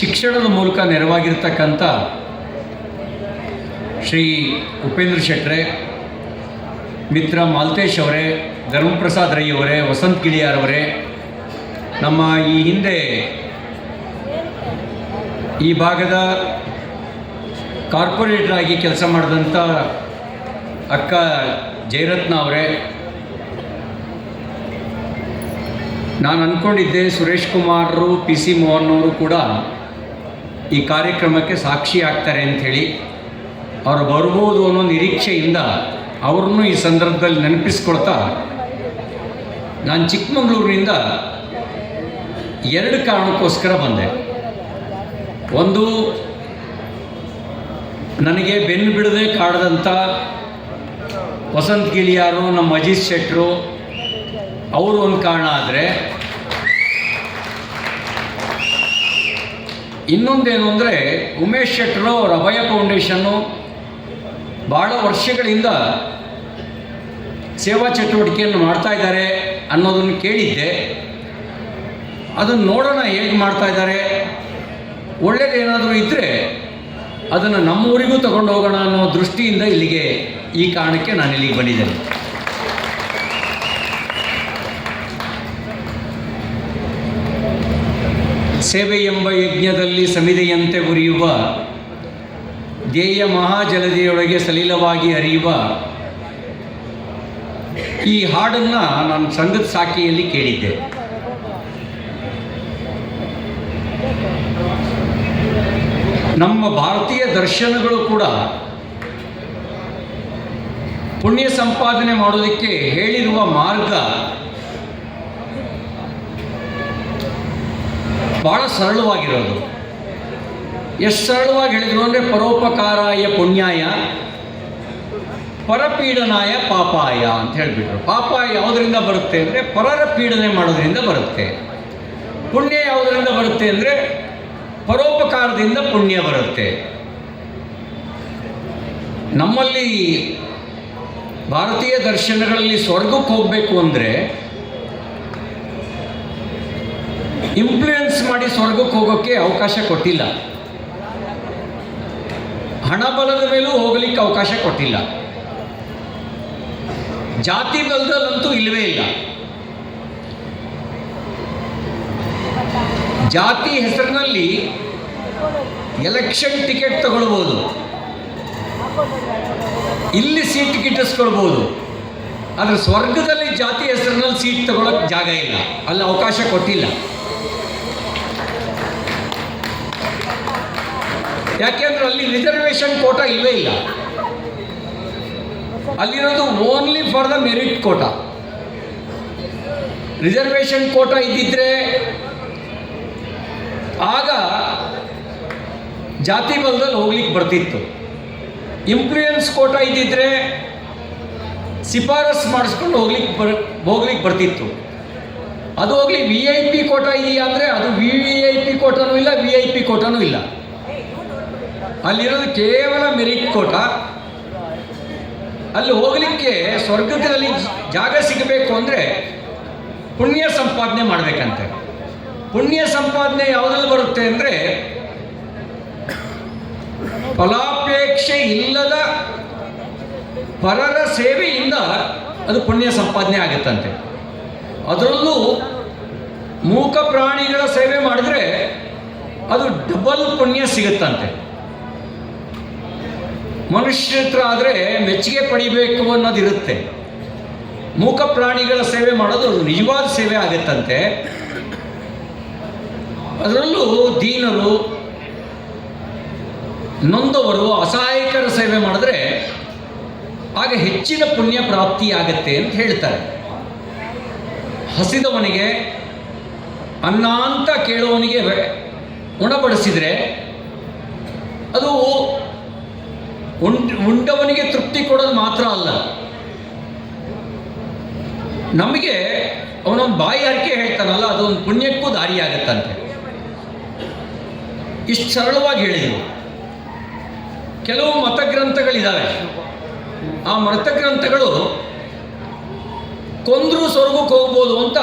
ಶಿಕ್ಷಣದ ಮೂಲಕ ನೆರವಾಗಿರ್ತಕ್ಕಂಥ ಶ್ರೀ ಉಪೇಂದ್ರ ಶೆಟ್ರೆ, ಮಿತ್ರ ಮಾಲ್ತೇಶ್ ಅವರೇ, ಧರ್ಮಪ್ರಸಾದ್ ರೈ ಅವರೇ, ವಸಂತ್ ಗಿಳಿಯಾರ್ ಅವರೇ, ನಮ್ಮ ಈ ಹಿಂದೆ ಈ ಭಾಗದ ಕಾರ್ಪೊರೇಟರ್ ಆಗಿ ಕೆಲಸ ಮಾಡಿದಂಥ ಅಕ್ಕ ಜಯರತ್ನ ಅವರೇ, ನಾನು ಅಂದ್ಕೊಂಡಿದ್ದೆ ಸುರೇಶ್ ಕುಮಾರರು, ಪಿ ಸಿ ಮೋಹನ್ ಅವರು ಕೂಡ ಈ ಕಾರ್ಯಕ್ರಮಕ್ಕೆ ಸಾಕ್ಷಿ ಆಗ್ತಾರೆ ಅಂಥೇಳಿ ಅವರು ಬರ್ಬೋದು ಅನ್ನೋ ನಿರೀಕ್ಷೆಯಿಂದ ಅವ್ರನ್ನೂ ಈ ಸಂದರ್ಭದಲ್ಲಿ ನೆನಪಿಸ್ಕೊಳ್ತಾ ನಾನು ಚಿಕ್ಕಮಗಳೂರಿನಿಂದ ಎರಡು ಕಾರಣಕ್ಕೋಸ್ಕರ ಬಂದೆ. ಒಂದು, ನನಗೆ ಬೆನ್ನು ಬಿಡದೆ ಕಾಡದಂಥ ವಸಂತ್ ಗಿಳಿಯಾರು, ನಮ್ಮ ಅಜಿತ್ ಶೆಟ್ಟರು ಅವರು ಒಂದು ಕಾರಣ ಆದರೆ ಇನ್ನೊಂದೇನು ಅಂದರೆ ಉಮೇಶ್ ಶೆಟ್ಟರು ಅವರ ಅಭಯ ಫೌಂಡೇಶನ್ನು ಭಾಳ ವರ್ಷಗಳಿಂದ ಸೇವಾ ಚಟುವಟಿಕೆಯನ್ನು ಮಾಡ್ತಾ ಇದ್ದಾರೆ ಅನ್ನೋದನ್ನು ಕೇಳಿದ್ದೆ. ಅದನ್ನು ನೋಡೋಣ ಹೇಗೆ ಮಾಡ್ತಾ ಇದ್ದಾರೆ. ಒಳ್ಳೇದೇನಾದರೂ ಇದ್ದರೆ ಅದನ್ನು ನಮ್ಮೂರಿಗೂ ತಗೊಂಡು ಹೋಗೋಣ ಅನ್ನೋ ದೃಷ್ಟಿಯಿಂದ ಇಲ್ಲಿಗೆ ಈ ಕಾರಣಕ್ಕೆ ನಾನು ಇಲ್ಲಿಗೆ ಬಂದಿದ್ದೇನೆ. ಸೇವೆ ಎಂಬ ಯಜ್ಞದಲ್ಲಿ ಸಮಿದೆಯಂತೆ ಉರಿಯುವ, ಧ್ಯೇಯ ಮಹಾಜಲದಿಯೊಳಗೆ ಸಲೀಲವಾಗಿ ಅರಿಯುವ ಈ ಹಾಡನ್ನು ನಾನು ಸಂಘದ ಸಾಕಿಯಲ್ಲಿ ಕೇಳಿದ್ದೆ. ನಮ್ಮ ಭಾರತೀಯ ದರ್ಶನಗಳು ಕೂಡ ಪುಣ್ಯ ಸಂಪಾದನೆ ಮಾಡೋದಕ್ಕೆ ಹೇಳಿರುವ ಮಾರ್ಗ ಭಾಳ ಸರಳವಾಗಿರೋದು. ಎಷ್ಟು ಸರಳವಾಗಿ ಹೇಳಿದ್ರು ಅಂದರೆ ಪರೋಪಕಾರಾಯ ಪುಣ್ಯಾಯ, ಪರಪೀಡನಾಯ ಪಾಪಾಯ ಅಂತ ಹೇಳಿಬಿಟ್ರು. ಪಾಪ ಯಾವುದರಿಂದ ಬರುತ್ತೆ ಅಂದರೆ ಪರರ ಪೀಡನೆ ಮಾಡೋದ್ರಿಂದ ಬರುತ್ತೆ. ಪುಣ್ಯ ಯಾವುದರಿಂದ ಬರುತ್ತೆ ಅಂದರೆ ಪರೋಪಕಾರದಿಂದ ಪುಣ್ಯ ಬರುತ್ತೆ. ನಮ್ಮಲ್ಲಿ ಭಾರತೀಯ ದರ್ಶನಗಳಲ್ಲಿ ಸ್ವರ್ಗಕ್ಕೆ ಹೋಗಬೇಕು ಅಂದರೆ ಇನ್ಫ್ಲೂಯೆನ್ಸ್ ಮಾಡಿ ಸ್ವರ್ಗಕ್ಕೆ ಹೋಗೋಕ್ಕೆ ಅವಕಾಶ ಕೊಟ್ಟಿಲ್ಲ. ಹಣ ಬಲದ ಮೇಲೂ ಹೋಗಲಿಕ್ಕೆ ಅವಕಾಶ ಕೊಟ್ಟಿಲ್ಲ. ಜಾತಿ ಬಲದಲ್ಲಂತೂ ಇಲ್ಲವೇ ಇಲ್ಲ. ಜಾತಿ ಹೆಸರಿನಲ್ಲಿ ಎಲೆಕ್ಷನ್ ಟಿಕೆಟ್ ತಗೊಳ್ಬೋದು. ಇಲ್ಲಿ ಸೀಟ್ ಗಿಟ್ಟಿಸ್ಕೊಳ್ಬೋದು ಆದರೆ ಸ್ವರ್ಗದಲ್ಲಿ ಜಾತಿ ಹೆಸರಿನಲ್ಲಿ ಸೀಟ್ ತಗೊಳ್ಳೋಕೆ ಜಾಗ ಇಲ್ಲ. ಅಲ್ಲಿ ಅವಕಾಶ ಕೊಟ್ಟಿಲ್ಲ. ಯಾಕೆಂದ್ರೆ ಅಲ್ಲಿ ರಿಸರ್ವೇಶನ್ ಕೋಟಾ ಇಲ್ಲೇ ಇಲ್ಲ. ಅಲ್ಲಿರೋದು only for the merit quota reservation quota ಇದ್ದಿದ್ರೆ ಆಗ ಜಾತಿ ಬಲದಲ್ಲಿ ಹೋಗ್ಲಿಕ್ಕೆ ಬರ್ತಿತ್ತು. ಇನ್ಫ್ಲೂಯೆನ್ಸ್ ಕೋಟಾ ಇದ್ದಿದ್ರೆ ಶಿಫಾರಸ್ ಮಾಡಿಸ್ಕೊಂಡು ಹೋಗ್ಲಿಕ್ಕೆ ಬರ್, ಹೋಗ್ಲಿಕ್ಕೆ ಬರ್ತಿತ್ತು. ಅದು ಹೋಗ್ಲಿ ವಿ ಐ ಪಿ ಕೋಟ ಇದೆಯಾ ಅಂದರೆ ಅದು ವಿ ವಿ ಐ ಪಿ ಕೋಟನೂ ಇಲ್ಲ ವಿ ಐ ಪಿ ಕೋಟನೂ ಇಲ್ಲ ಅಲ್ಲಿರೋದು ಕೇವಲ ಮೆರಿಟ್ ಕೋಟ ಅಲ್ಲಿ ಹೋಗಲಿಕ್ಕೆ ಸ್ವರ್ಗದಲ್ಲಿ ಜಾಗ ಸಿಗಬೇಕು ಅಂದರೆ ಪುಣ್ಯ ಸಂಪಾದನೆ ಮಾಡಬೇಕಂತೆ. ಪುಣ್ಯ ಸಂಪಾದನೆ ಯಾವುದ್ರಲ್ಲಿ ಬರುತ್ತೆ ಅಂದರೆ ಫಲಾಪೇಕ್ಷೆ ಇಲ್ಲದ ಪರರ ಸೇವೆಯಿಂದ ಅದು ಪುಣ್ಯ ಸಂಪಾದನೆ ಆಗುತ್ತಂತೆ. ಅದರಲ್ಲೂ ಮೂಕ ಪ್ರಾಣಿಗಳ ಸೇವೆ ಮಾಡಿದ್ರೆ ಅದು ಡಬಲ್ ಪುಣ್ಯ ಸಿಗುತ್ತಂತೆ. ಮನುಷ್ಯ ಹತ್ರ ಆದರೆ ಮೆಚ್ಚುಗೆ ಪಡಿಬೇಕು ಅನ್ನೋದಿರುತ್ತೆ ಮೂಕ ಪ್ರಾಣಿಗಳ ಸೇವೆ ಮಾಡೋದು ನಿಜವಾದ ಸೇವೆ ಆಗುತ್ತಂತೆ. ಅದರಲ್ಲೂ ದೀನರು, ನೊಂದವರು ಅಸಹಾಯಕರ ಸೇವೆ ಮಾಡಿದ್ರೆ ಆಗ ಹೆಚ್ಚಿನ ಪುಣ್ಯ ಪ್ರಾಪ್ತಿ ಆಗತ್ತೆ ಅಂತ ಹೇಳ್ತಾರೆ. ಹಸಿದವನಿಗೆ, ಅನ್ನ ಅಂತ ಕೇಳುವವನಿಗೆ ಉಣಬಡಿಸಿದರೆ ಅದು ಉಂಡ್, ಉಂಡವನಿಗೆ ತೃಪ್ತಿ ಕೊಡೋದು ಮಾತ್ರ ಅಲ್ಲ. ನಮಗೆ ಅವನೊಂದು ಬಾಯಿ ಹರಕೆ ಹೇಳ್ತಾನಲ್ಲ, ಅದೊಂದು ಪುಣ್ಯಕ್ಕೂ ಆಗುತ್ತಂತೆ. ಇಷ್ಟು ಸರಳವಾಗಿ ಹೇಳಿದರು. ಕೆಲವು ಮತಗ್ರಂಥಗಳಿದ್ದಾವೆ ಆ ಮತಗ್ರಂಥಗಳು ಕೊಂದರೂ ಸ್ವರ್ಗಕ್ಕೆ ಹೋಗ್ಬೋದು ಅಂತ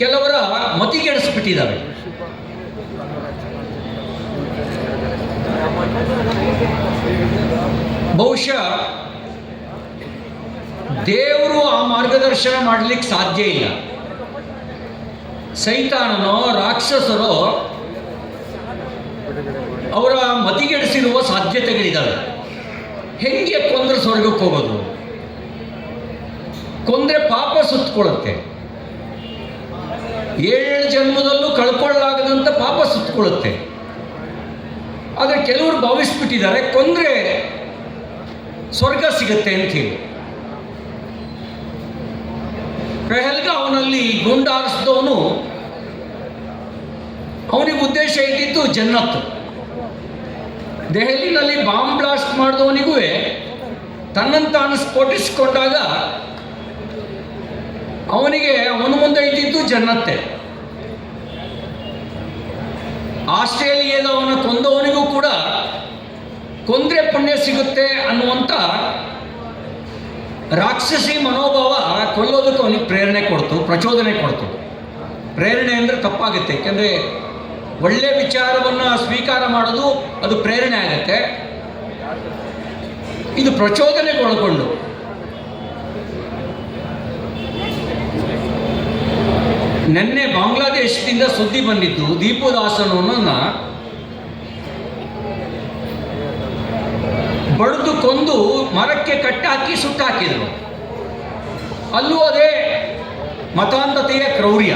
ಕೆಲವರ ಮತಿಗೆಡಿಸ್ಬಿಟ್ಟಿದ್ದಾವೆ ಬಹುಶಃ ದೇವರು ಆ ಮಾರ್ಗದರ್ಶನ ಮಾಡಲಿಕ್ಕೆ ಸಾಧ್ಯ ಇಲ್ಲ. ಸೈತಾನನೋ ರಾಕ್ಷಸರೋ ಅವರ ಮತಿಗೆಡಿಸಿರುವ ಸಾಧ್ಯತೆಗಳಿದ್ದಾವೆ ಹೆಂಗೆ ಕೊಂದ್ರೆ ಸ್ವರ್ಗಕ್ಕೆ ಹೋಗೋದು? ಕೊಂದ್ರೆ ಪಾಪ ಸುತ್ತಕೊಳ್ಳುತ್ತೆ ಏಳು ಜನ್ಮದಲ್ಲೂ ಕಳ್ಕೊಳ್ಳಲಾಗದಂತ ಪಾಪ ಸುತ್ತಕೊಳ್ಳುತ್ತೆ ಆದರೆ ಕೆಲವರು ಭಾವಿಸ್ಬಿಟ್ಟಿದ್ದಾರೆ ಕೊಂದರೆ ಸ್ವರ್ಗ ಸಿಗುತ್ತೆ ಅಂತ ಹೇಳಿ ಪೆಹಲ್ಗ ಅವನಲ್ಲಿ ಗುಂಡಾರಿಸಿದವನು ಅವನಿಗೆ ಉದ್ದೇಶ ಇದ್ದಿದ್ದು ಜನ್ನತ್ತು. ದೆಹಲಿನಲ್ಲಿ ಬಾಂಬ್ ಬ್ಲಾಸ್ಟ್ ಮಾಡಿದವನಿಗೂ ತನ್ನನ್ನು ತಾನು ಸ್ಫೋಟಿಸಿಕೊಂಡಾಗ ಅವನಿಗೆ ಅವನ ಮುಂದೆ ಇದ್ದಿದ್ದು ಜನ್ನತ್ತೆ. ಆಸ್ಟ್ರೇಲಿಯಾದವನ ಕೊಂದವನಿಗೂ ಕೂಡ ಕೊಂದ್ರೆ ಪುಣ್ಯ ಸಿಗುತ್ತೆ ಅನ್ನುವಂಥ ರಾಕ್ಷಸಿ ಮನೋಭಾವ ಕೊಲ್ಲೋದಕ್ಕೆ ಅವನಿಗೆ ಪ್ರೇರಣೆ ಕೊಡ್ತು, ಪ್ರಚೋದನೆ ಕೊಡ್ತು. ಪ್ರೇರಣೆ ಅಂದರೆ ತಪ್ಪಾಗುತ್ತೆ, ಯಾಕೆಂದರೆ ಒಳ್ಳೆ ವಿಚಾರವನ್ನು ಸ್ವೀಕಾರ ಮಾಡೋದು ಅದು ಪ್ರೇರಣೆ ಆಗುತ್ತೆ. ಇದು ಪ್ರಚೋದನೆಗೊಳಗೊಂಡು. ನಿನ್ನೆ ಬಾಂಗ್ಲಾದೇಶದಿಂದ ಸುದ್ದಿ ಬಂದಿದ್ದು ದೀಪದಾಸನನ್ನ ಬಡಿದು ಕೊಂದು ಮರಕ್ಕೆ ಕಟ್ಟಾಕಿ ಸುಟ್ಟಾಕಿದರು. ಅಲ್ಲೂ ಅದೇ ಮತಾಂಧತೆಯ ಕ್ರೌರ್ಯ.